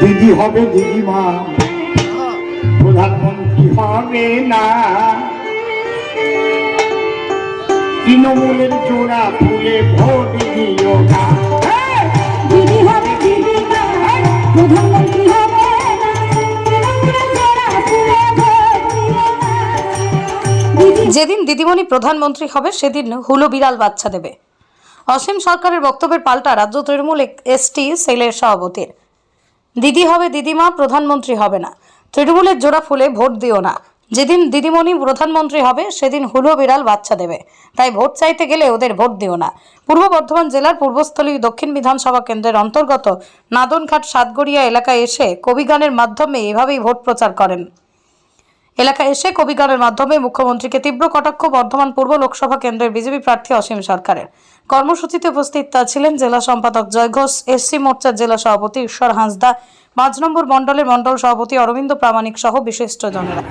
দিদি হবে দিদিমা প্রধানমন্ত্রী হবে না। তৃণমূলের জোড়া ফুলে ভোট দিও না! দিদি হবে দিদি মা। প্রধানমন্ত্রী হবে না। তৃণমূলের জোড়া ফুলে ভোট দিও না। যেদিন দিদিমণি প্রধানমন্ত্রী হবে সেদিন হুলো বিড়াল বাচ্চা দেবে। অসীম সরকারের বক্তব্যের পাল্টা রাজ্য তৃণমূল এসটি সেলের সভাপতির। দিদি হবে দিদিমা, প্রধানমন্ত্রী হবে না। তৃণমূলের জোড়া ফুলে ভোট দিও না। যেদিন দিদিমণি প্রধানমন্ত্রী হবে, সেদিন হুলো বিড়াল বাচ্চা দেবে। তাই ভোট চাইতে গেলে ওদের ভোট দিও না। পূর্ব বর্ধমান জেলার পূর্বস্থলী দক্ষিণ বিধানসভা কেন্দ্রের অন্তর্গত নাদনঘাট সাতগড়িয়া এলাকায় এসে কবিগানের মাধ্যমে এভাবেই ভোট প্রচার করেন। এলাকায় এসে কবিগানের মাধ্যমে মুখ্যমন্ত্রীকে তীব্র কটাক্ষ, বর্ধমান পূর্ব লোকসভা কেন্দ্রের বিজেপি প্রার্থী অসীম সরকারের। কর্মসূচিতে উপস্থিত ছিলেন জেলা সম্পাদক জয় ঘোষ এসসি মোর্চার জেলা সভাপতি ঈশ্বর হাঁসদা পাঁচ নম্বর মণ্ডলের মণ্ডল সভাপতি অরবিন্দ প্রামাণিক সহ বিশিষ্ট জনেরা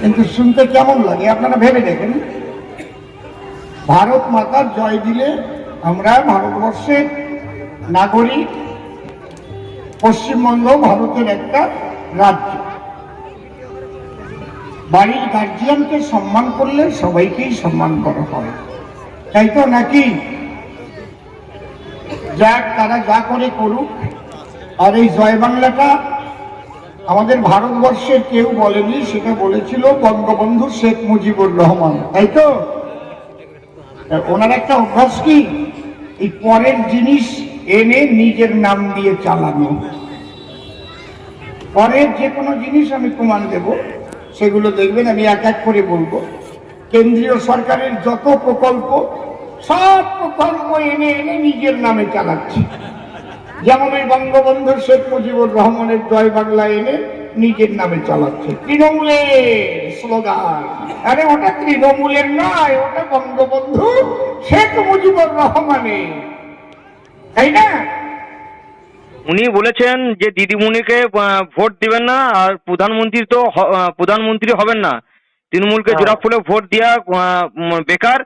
কিন্তু শুনতে কেমন লাগে? আপনারা ভেবে দেখেন। ভারত মাতার জয় দিলে আমরা ভারতবর্ষের নাগরিক, পশ্চিমবঙ্গ ভারতের একটা রাজ্য। বাড়ির গার্জিয়ানকে সম্মান করলে সবাইকেই সম্মান করা হয়। তাই তো নাকি? যাক, তারা যা করে করুক। আর এই জয় বাংলাটা আমাদের ভারতবর্ষের কেউ বলেনি, সেটা বলেছিল বঙ্গবন্ধু শেখ মুজিবুর রহমান। তাই তো? ওনার একটা অভ্যাস কি? এই পরের জিনিস এনে নিজের নাম দিয়ে চালানো। পরের যে কোনো জিনিস আমি প্রমাণ দেব। সেগুলো দেখবেন, আমি এক এক করে বলব। কেন্দ্রীয় সরকারের যত প্রকল্প, সব প্রকল্প এনে এনে নিজের নামে চালাচ্ছে। যেমন ওই বঙ্গবন্ধু শেখ মুজিবুর রহমানের জয় বাংলা এনে নিজের নামে চালাচ্ছে। তৃণমূলের স্লোগান। আরে, ওটা তৃণমূলের নয়, ওটা বঙ্গবন্ধু শেখ মুজিবুর রহমানের। তাই না? উনি বলেছেন যে দিদিমণিকে ভোট দিবেন না আর প্রধানমন্ত্রী তো প্রধানমন্ত্রী হবেন না। তৃণমূলকে হ্যাঁ। জোড়া ফুলে ভোট দেওয়া বেকার।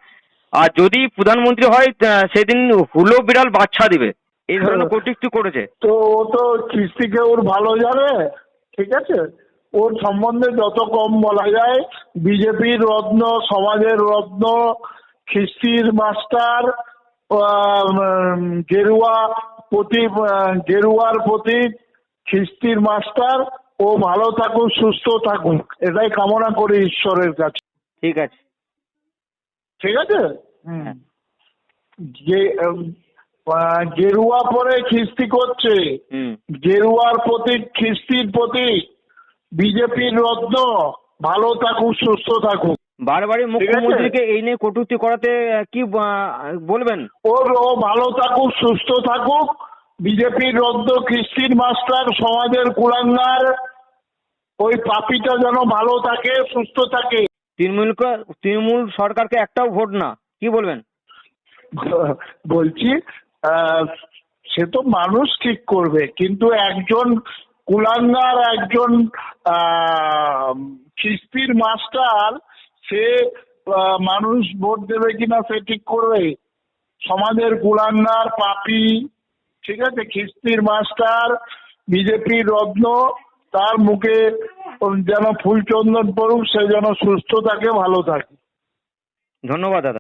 আর যদি প্রধানমন্ত্রী হয় সেদিন হুলো বিড়াল বাচ্চা দিবে। এই ধরনের হ্যাঁ। কটূক্তি করেছে। তো ও তো কিস্তিকে ওর ভালো যাবে ঠিক আছে? ওর সম্বন্ধে যত কম বলা যায় বিজেপির রত্ন সমাজের রত্ন খিস্তির মাস্টার গেরুয়া প্রতি গেরুয়ার প্রতি খিস্তির মাস্টার ও ভালো থাকুক সুস্থ থাকুক এটাই কামনা করি ঈশ্বরের কাছে। ঠিক আছে। ঠিক আছে? যে গেরুয়া পরে খিস্তি করছে। গেরুয়ার প্রতীক খ্রিস্টির প্রতীক বিজেপির রত্ন। ভালো থাকুক সুস্থ থাকুক বারবারই মুখ্যমন্ত্রীকে এই নিয়ে কটূক্তি করাতে কি বলবেন? ওর ও ভালো থাকুক সুস্থ থাকুক। বিজেপির রত্ন খ্রিস্টির মাস্টার সমাজের কুলাঙ্গার। ওই পাপিটা যেন ভালো থাকে সুস্থ থাকে। তৃণমূলকে তৃণমূল সরকারকে একটাও ভোট না। কি বলবেন? বলছি সে তো মানুষ ঠিক করবে কিন্তু একজন কুলাঙ্গার একজন আহ, মাস্টার সে মানুষ ভোট দেবে কিনা সে ঠিক করবে। সমাজের কুলান্নার পাপি, ঠিক আছে? খিস্তির মাস্টার, বিজেপির রত্ন, তার মুখে যেন ফুলচন্দন পড়ুক, সে যেন সুস্থ থাকে, ভালো থাকে। ধন্যবাদ, দাদা।